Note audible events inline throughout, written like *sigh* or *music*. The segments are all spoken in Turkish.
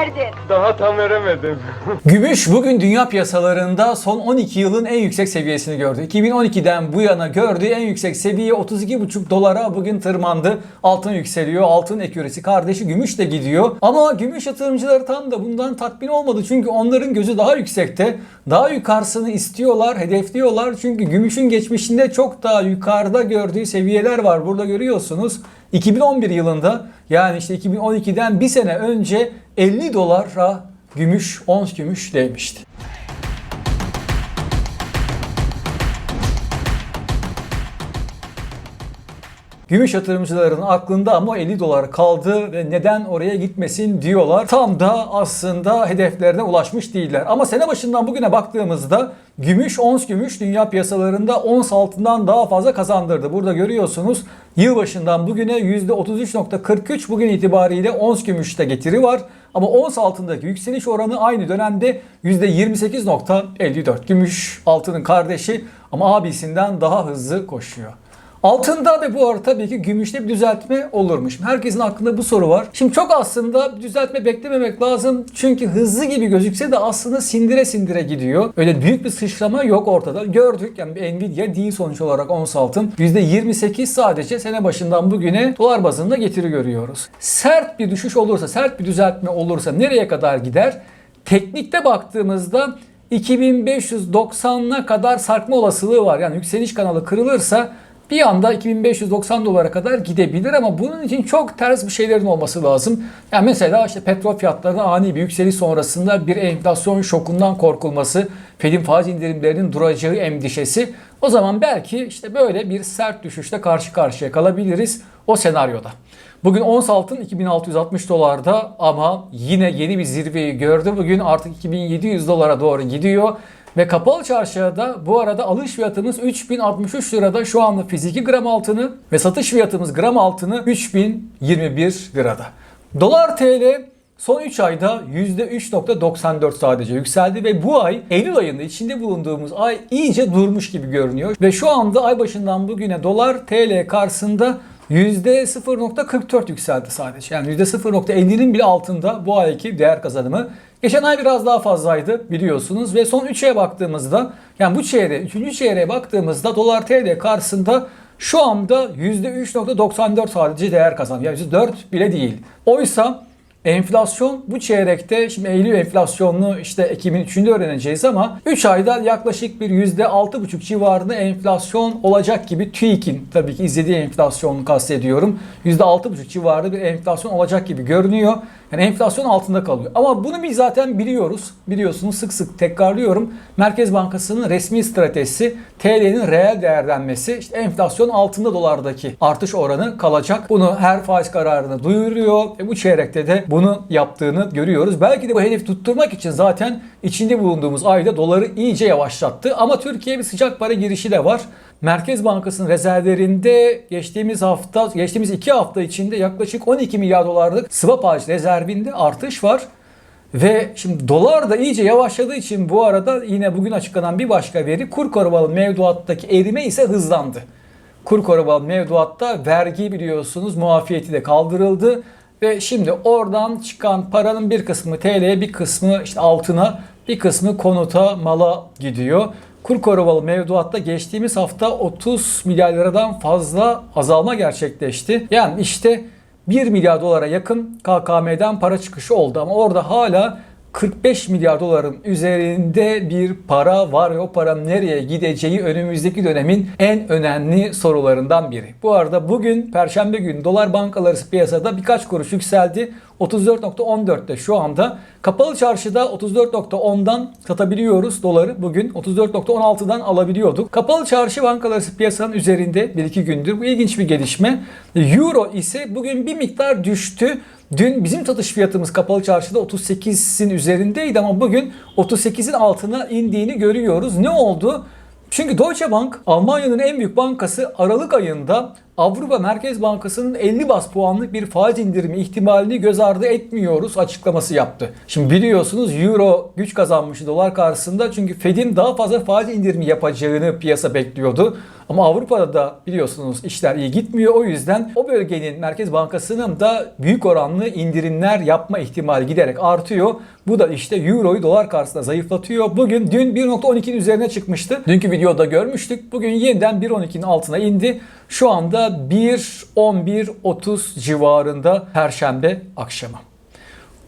verdin? Daha tam veremedim. *laughs* Gümüş bugün dünya piyasalarında son 12 yılın en yüksek seviyesini gördü. 2012'den bu yana gördüğü en yüksek seviye 32,5 dolara bugün tırmandı. Altın yükseliyor. Altın eküresi kardeşi gümüş de gidiyor. Ama gümüş yatırımcıları tam da bundan tatmin olmadı. Çünkü onların gözü daha yüksekte. Daha yukarısını istiyorlar, hedefliyorlar. Çünkü gümüşün geçmişinde çok daha yukarıda gördüğü seviyeler var. Burada görüyorsunuz. 2011 yılında yani işte 2012'den bir sene önce 50 dolara gümüş, ons gümüş değmişti. Gümüş yatırımcıların aklında ama 50 dolar kaldı ve neden oraya gitmesin diyorlar. Tam da aslında hedeflerine ulaşmış değiller. Ama sene başından bugüne baktığımızda gümüş, ons gümüş dünya piyasalarında ons altından daha fazla kazandırdı. Burada görüyorsunuz yılbaşından bugüne %33.43 bugün itibariyle ons gümüşte getiri var. Ama ons altındaki yükseliş oranı aynı dönemde %28.54. Gümüş altının kardeşi ama abisinden daha hızlı koşuyor. Altında ve bu arada tabii ki gümüşte bir düzeltme olurmuş. Herkesin aklında bu soru var. Şimdi çok aslında düzeltme beklememek lazım. Çünkü hızlı gibi gözükse de aslında sindire sindire gidiyor. Öyle büyük bir sıçrama yok ortada. Gördük yani Nvidia değil sonuç olarak ons altın. %28 sadece sene başından bugüne dolar bazında getiri görüyoruz. Sert bir düşüş olursa, sert bir düzeltme olursa nereye kadar gider? Teknikte baktığımızda 2590'a kadar sarkma olasılığı var. Yani yükseliş kanalı kırılırsa bir anda 2590 dolara kadar gidebilir ama bunun için çok ters bir şeylerin olması lazım. Yani mesela işte petrol fiyatlarının ani bir yükseliş sonrasında bir enflasyon şokundan korkulması, Fed'in faiz indirimlerinin duracağı endişesi o zaman belki işte böyle bir sert düşüşle karşı karşıya kalabiliriz o senaryoda. Bugün ons altın 2660 dolarda ama yine yeni bir zirveyi gördü. Bugün artık 2700 dolara doğru gidiyor. Ve kapalı çarşıda bu arada alış fiyatımız 3063 lirada şu anda fiziki gram altını ve satış fiyatımız gram altını 3021 lirada. Dolar TL son 3 ayda %3.94 sadece yükseldi ve bu ay Eylül ayında içinde bulunduğumuz ay iyice durmuş gibi görünüyor. Ve şu anda ay başından bugüne dolar TL karşısında %0.44 yükseldi sadece. Yani %0.50'nin bile altında bu ayki değer kazanımı. Geçen ay biraz daha fazlaydı biliyorsunuz ve son 3 aya baktığımızda yani bu çeyreğe, 3. çeyreğe baktığımızda dolar TL karşısında şu anda %3.94 sadece değer kazanıyor. Yani %4 bile değil. Oysa Enflasyon bu çeyrekte şimdi Eylül enflasyonunu işte Ekim'in 3'ünde öğreneceğiz ama 3 ayda yaklaşık bir %6,5 civarında enflasyon olacak gibi TÜİK'in tabii ki izlediği enflasyonu kastediyorum. %6,5 civarında bir enflasyon olacak gibi görünüyor. Yani enflasyon altında kalıyor. Ama bunu biz zaten biliyoruz. Biliyorsunuz sık sık tekrarlıyorum. Merkez Bankası'nın resmi stratejisi TL'nin reel değerlenmesi işte enflasyon altında dolardaki artış oranı kalacak. Bunu her faiz kararını duyuruyor ve bu çeyrekte de bunu yaptığını görüyoruz. Belki de bu hedefi tutturmak için zaten içinde bulunduğumuz ayda doları iyice yavaşlattı. Ama Türkiye bir sıcak para girişi de var. Merkez Bankası'nın rezervlerinde geçtiğimiz hafta, geçtiğimiz iki hafta içinde yaklaşık 12 milyar dolarlık swap hariç rezervinde artış var. Ve şimdi dolar da iyice yavaşladığı için bu arada yine bugün açıklanan bir başka veri kur korumalı mevduattaki erime ise hızlandı. Kur korumalı mevduatta vergi biliyorsunuz muafiyeti de kaldırıldı. Ve şimdi oradan çıkan paranın bir kısmı TL'ye bir kısmı işte altına bir kısmı konuta mala gidiyor. Kur korumalı mevduatta geçtiğimiz hafta 30 milyar liradan fazla azalma gerçekleşti. Yani işte 1 milyar dolara yakın KKM'den para çıkışı oldu ama orada hala 45 milyar doların üzerinde bir para var ve o paranın nereye gideceği önümüzdeki dönemin en önemli sorularından biri. Bu arada bugün Perşembe günü dolar bankaları piyasada birkaç kuruş yükseldi. 34.14'te şu anda. Kapalı çarşıda 34.10'dan satabiliyoruz doları. Bugün 34.16'dan alabiliyorduk. Kapalı çarşı bankaları piyasanın üzerinde 1-2 gündür. Bu ilginç bir gelişme. Euro ise bugün bir miktar düştü. Dün bizim satış fiyatımız kapalı çarşıda 38'in üzerindeydi ama bugün 38'in altına indiğini görüyoruz. Ne oldu? Çünkü Deutsche Bank Almanya'nın en büyük bankası Aralık ayında Avrupa Merkez Bankası'nın 50 bas puanlık bir faiz indirimi ihtimalini göz ardı etmiyoruz açıklaması yaptı. Şimdi biliyorsunuz euro güç kazanmıştı dolar karşısında çünkü Fed'in daha fazla faiz indirimi yapacağını piyasa bekliyordu. Ama Avrupa'da da biliyorsunuz işler iyi gitmiyor. O yüzden o bölgenin Merkez Bankası'nın da büyük oranlı indirimler yapma ihtimali giderek artıyor. Bu da işte Euro'yu dolar karşısında zayıflatıyor. Bugün dün 1.12'nin üzerine çıkmıştı. Dünkü videoda görmüştük. Bugün yeniden 1.12'nin altına indi. Şu anda 1.11.30 civarında Perşembe akşamı.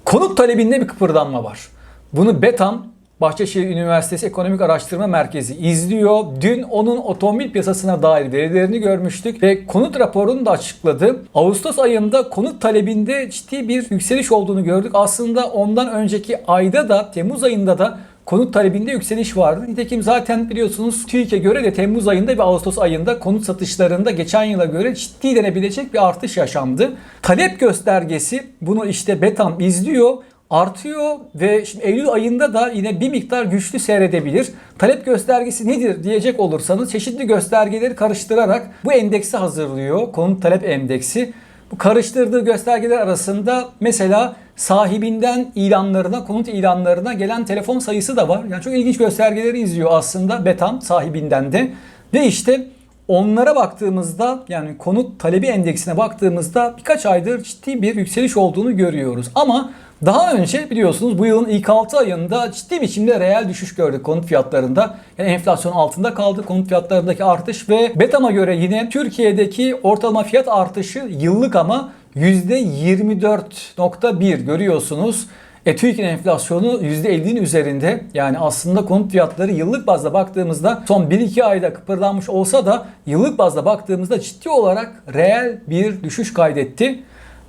Konut talebinde bir kıpırdanma var. Bunu Betam Bahçeşehir Üniversitesi Ekonomik Araştırma Merkezi izliyor. Dün onun otomobil piyasasına dair verilerini görmüştük ve konut raporunu da açıkladı. Ağustos ayında konut talebinde ciddi bir yükseliş olduğunu gördük. Aslında ondan önceki ayda da Temmuz ayında da konut talebinde yükseliş vardı. Nitekim zaten biliyorsunuz TÜİK'e göre de Temmuz ayında ve Ağustos ayında konut satışlarında geçen yıla göre ciddi denebilecek bir artış yaşandı. Talep göstergesi bunu işte Betam izliyor artıyor ve şimdi Eylül ayında da yine bir miktar güçlü seyredebilir. Talep göstergesi nedir diyecek olursanız çeşitli göstergeleri karıştırarak bu endeksi hazırlıyor. Konut talep endeksi. Karıştırdığı göstergeler arasında mesela sahibinden ilanlarına, konut ilanlarına gelen telefon sayısı da var. Yani çok ilginç göstergeleri izliyor aslında Betam sahibinden de. Ve işte onlara baktığımızda yani konut talebi endeksine baktığımızda birkaç aydır ciddi bir yükseliş olduğunu görüyoruz. Ama daha önce biliyorsunuz bu yılın ilk 6 ayında ciddi biçimde reel düşüş gördük konut fiyatlarında. Yani enflasyon altında kaldı konut fiyatlarındaki artış ve Betam'a göre yine Türkiye'deki ortalama fiyat artışı yıllık ama %24.1 görüyorsunuz. E, TÜİK'in enflasyonu %50'nin üzerinde. Yani aslında konut fiyatları yıllık bazda baktığımızda son 1-2 ayda kıpırdanmış olsa da yıllık bazda baktığımızda ciddi olarak reel bir düşüş kaydetti.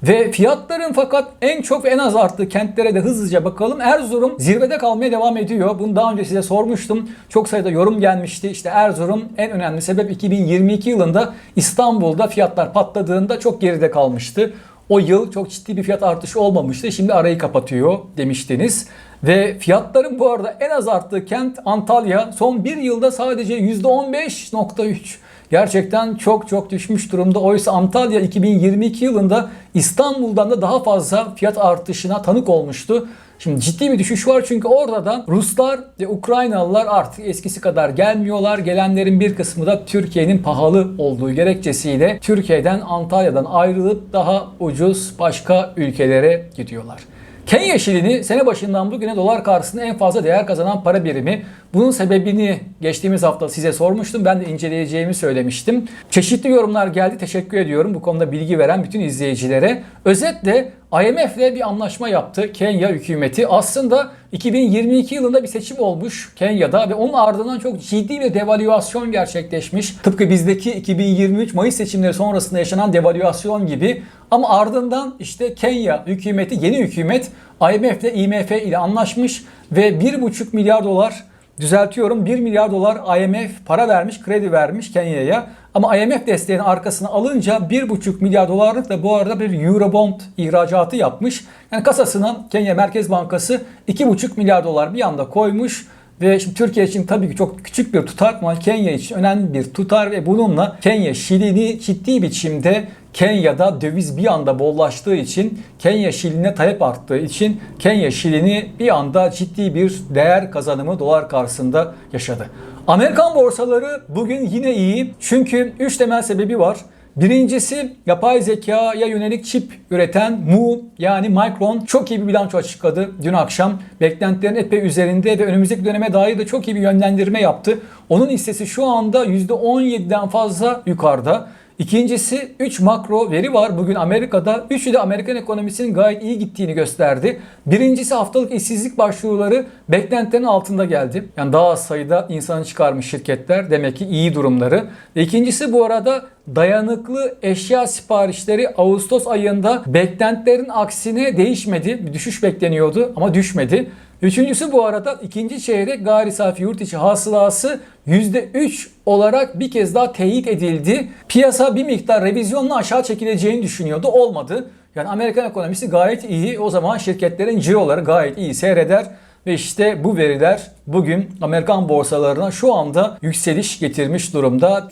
Ve fiyatların fakat en çok ve en az arttığı kentlere de hızlıca bakalım. Erzurum zirvede kalmaya devam ediyor. Bunu daha önce size sormuştum. Çok sayıda yorum gelmişti. İşte Erzurum en önemli sebep 2022 yılında İstanbul'da fiyatlar patladığında çok geride kalmıştı. O yıl çok ciddi bir fiyat artışı olmamıştı. Şimdi arayı kapatıyor demiştiniz. Ve fiyatların bu arada en az arttığı kent Antalya. Son bir yılda sadece %15.3. Gerçekten çok çok düşmüş durumda. Oysa Antalya 2022 yılında İstanbul'dan da daha fazla fiyat artışına tanık olmuştu. Şimdi ciddi bir düşüş var çünkü orada da Ruslar ve Ukraynalılar artık eskisi kadar gelmiyorlar. Gelenlerin bir kısmı da Türkiye'nin pahalı olduğu gerekçesiyle Türkiye'den Antalya'dan ayrılıp daha ucuz başka ülkelere gidiyorlar. Kenya şilini sene başından bugüne dolar karşısında en fazla değer kazanan para birimi. Bunun sebebini geçtiğimiz hafta size sormuştum. Ben de inceleyeceğimi söylemiştim. Çeşitli yorumlar geldi. Teşekkür ediyorum bu konuda bilgi veren bütün izleyicilere. Özetle IMF ile bir anlaşma yaptı Kenya hükümeti. Aslında 2022 yılında bir seçim olmuş Kenya'da ve onun ardından çok ciddi bir devalüasyon gerçekleşmiş. Tıpkı bizdeki 2023 Mayıs seçimleri sonrasında yaşanan devalüasyon gibi. Ama ardından işte Kenya hükümeti, yeni hükümet IMF ile IMF ile anlaşmış ve 1,5 milyar dolar düzeltiyorum 1 milyar dolar IMF para vermiş, kredi vermiş Kenya'ya. Ama IMF desteğini arkasına alınca 1,5 milyar dolarlık da bu arada bir Eurobond ihracatı yapmış. Yani kasasına Kenya Merkez Bankası 2,5 milyar dolar bir anda koymuş. Ve şimdi Türkiye için tabii ki çok küçük bir tutar ama Kenya için önemli bir tutar ve bununla Kenya Şili'ni ciddi biçimde Kenya'da döviz bir anda bollaştığı için Kenya şiline talep arttığı için Kenya şilini bir anda ciddi bir değer kazanımı dolar karşısında yaşadı. Amerikan borsaları bugün yine iyi çünkü 3 temel sebebi var. Birincisi yapay zekaya yönelik çip üreten Mu yani Micron çok iyi bir bilanço açıkladı dün akşam. Beklentilerin epey üzerinde ve önümüzdeki döneme dair de çok iyi bir yönlendirme yaptı. Onun hissesi şu anda %17'den fazla yukarıda. İkincisi 3 makro veri var bugün Amerika'da. Üçü de Amerikan ekonomisinin gayet iyi gittiğini gösterdi. Birincisi haftalık işsizlik başvuruları beklentilerin altında geldi. Yani daha az sayıda insanı çıkarmış şirketler. Demek ki iyi durumları. İkincisi bu arada dayanıklı eşya siparişleri Ağustos ayında beklentilerin aksine değişmedi. Bir düşüş bekleniyordu ama düşmedi. Üçüncüsü bu arada ikinci çeyrek gayri safi yurt içi hasılası %3 olarak bir kez daha teyit edildi. Piyasa bir miktar revizyonla aşağı çekileceğini düşünüyordu. Olmadı. Yani Amerikan ekonomisi gayet iyi. O zaman şirketlerin ciroları gayet iyi seyreder. Ve işte bu veriler bugün Amerikan borsalarına şu anda yükseliş getirmiş durumda.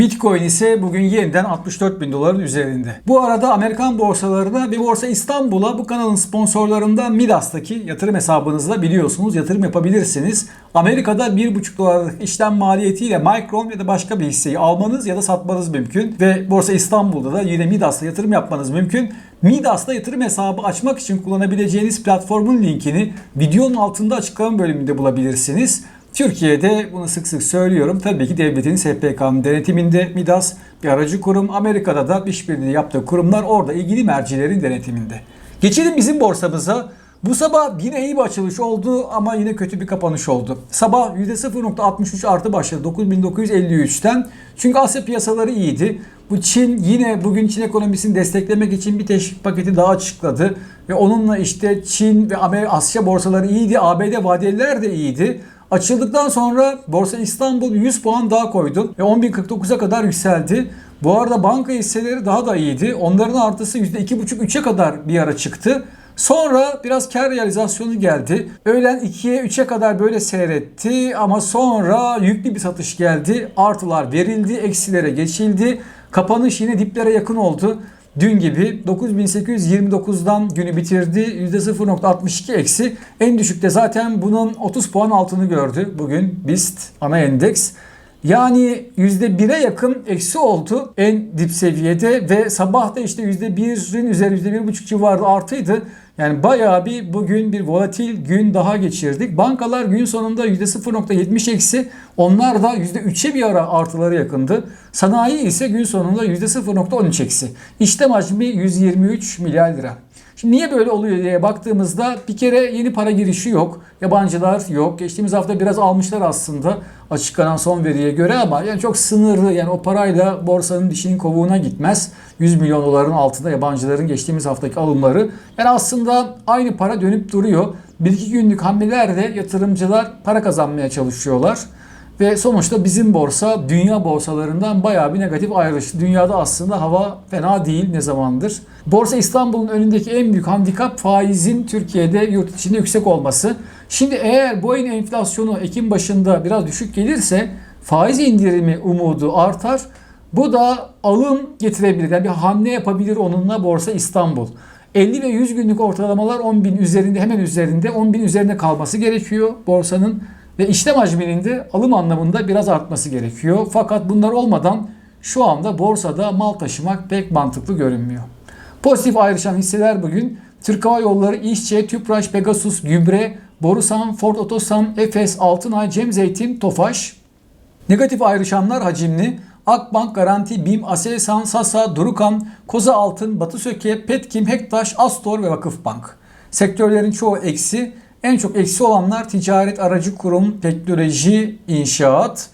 Bitcoin ise bugün yeniden 64 bin doların üzerinde. Bu arada Amerikan borsalarına ve Borsa İstanbul'a bu kanalın sponsorlarından Midas'taki yatırım hesabınızla biliyorsunuz yatırım yapabilirsiniz. Amerika'da 1,5 dolarlık işlem maliyetiyle Micron ya da başka bir hisseyi almanız ya da satmanız mümkün. Ve Borsa İstanbul'da da yine Midas'la yatırım yapmanız mümkün. Midas'ta yatırım hesabı açmak için kullanabileceğiniz platformun linkini videonun altında açıklama bölümünde bulabilirsiniz. Türkiye'de bunu sık sık söylüyorum. Tabii ki devletin SPK'nın denetiminde Midas bir aracı kurum. Amerika'da da işbirliği yaptığı kurumlar orada ilgili mercilerin denetiminde. Geçelim bizim borsamıza. Bu sabah yine iyi bir açılış oldu ama yine kötü bir kapanış oldu. Sabah %0.63 artı başladı 9953'ten. Çünkü Asya piyasaları iyiydi. Bu Çin yine bugün Çin ekonomisini desteklemek için bir teşvik paketi daha açıkladı. Ve onunla işte Çin ve Asya borsaları iyiydi. ABD vadeliler de iyiydi. Açıldıktan sonra Borsa İstanbul 100 puan daha koydu ve 10.049'a kadar yükseldi. Bu arada banka hisseleri daha da iyiydi. Onların artısı %2,5-3'e kadar bir ara çıktı. Sonra biraz kar realizasyonu geldi. Öğlen 2'ye 3'e kadar böyle seyretti ama sonra yüklü bir satış geldi. Artılar verildi, eksilere geçildi. Kapanış yine diplere yakın oldu. Dün gibi 9829'dan günü bitirdi. %0.62 eksi. En düşükte zaten bunun 30 puan altını gördü bugün BIST ana endeks. Yani %1'e yakın eksi oldu en dip seviyede ve sabah da işte %1'in üzeri %1.5 civarı artıydı. Yani bayağı bir bugün bir volatil gün daha geçirdik. Bankalar gün sonunda %0.70 eksi onlar da %3'e bir ara artıları yakındı. Sanayi ise gün sonunda %0.13 eksi. İşlem hacmi 123 milyar lira. Şimdi niye böyle oluyor diye baktığımızda bir kere yeni para girişi yok. Yabancılar yok. Geçtiğimiz hafta biraz almışlar aslında açıklanan son veriye göre ama yani çok sınırlı yani o parayla borsanın dişinin kovuğuna gitmez. 100 milyon doların altında yabancıların geçtiğimiz haftaki alımları. Yani aslında aynı para dönüp duruyor. Bir iki günlük hamlelerle yatırımcılar para kazanmaya çalışıyorlar. Ve sonuçta bizim borsa dünya borsalarından bayağı bir negatif ayrıştı. Dünyada aslında hava fena değil ne zamandır. Borsa İstanbul'un önündeki en büyük handikap faizin Türkiye'de yurt içinde yüksek olması. Şimdi eğer bu ayın enflasyonu Ekim başında biraz düşük gelirse faiz indirimi umudu artar. Bu da alım getirebilir. Yani bir hamle yapabilir onunla Borsa İstanbul. 50 ve 100 günlük ortalamalar 10 bin üzerinde hemen üzerinde 10 bin üzerinde kalması gerekiyor borsanın. Ve işlem hacminin de alım anlamında biraz artması gerekiyor. Fakat bunlar olmadan şu anda borsada mal taşımak pek mantıklı görünmüyor. Pozitif ayrışan hisseler bugün Türk Hava Yolları, İşçe, Tüpraş, Pegasus, Gübre, Borusan, Ford Otosan, Efes, Altınay, Cem Zeytin, Tofaş. Negatif ayrışanlar hacimli. Akbank, Garanti, BİM, Aselsan, Sasa, Durukan, Koza Altın, Batı Söke, Petkim, Hektaş, Astor ve Vakıfbank. Sektörlerin çoğu eksi. En çok eksi olanlar ticaret, aracı kurum, teknoloji, inşaat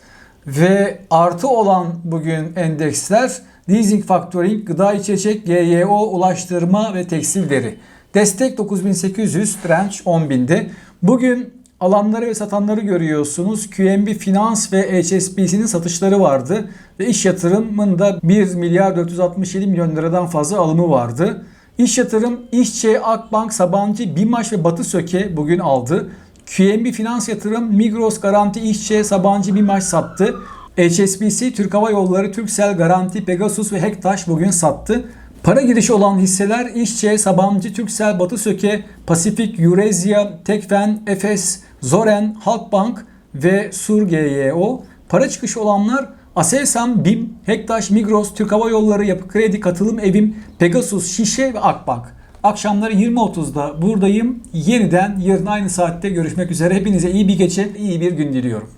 ve artı olan bugün endeksler leasing, factoring, gıda içecek, GYO, ulaştırma ve tekstil deri. Destek 9800, direnç 10.000'de. Bugün alanları ve satanları görüyorsunuz. QNB Finans ve HSBC'nin satışları vardı. Ve iş yatırımında 1 milyar 467 milyon liradan fazla alımı vardı. İş yatırım, İşçe, Akbank, Sabancı, BİMAŞ ve Batı Söke bugün aldı. QNB Finans Yatırım, Migros Garanti, İşçe, Sabancı, BİMAŞ sattı. HSBC, Türk Hava Yolları, Turkcell, Garanti, Pegasus ve Hektaş bugün sattı. Para girişi olan hisseler İşçe, Sabancı, Turkcell, Batı Söke, Pasifik, Eurasya, Tekfen, Efes, Zoren, Halkbank ve Sur GYO. Para çıkışı olanlar Aselsan, BİM, Hektaş, Migros, Türk Hava Yolları, Yapı Kredi, Katılım Evim, Pegasus, Şişe ve Akbank. Akşamları 20.30'da buradayım. Yeniden yarın aynı saatte görüşmek üzere. Hepinize iyi bir gece, iyi bir gün diliyorum.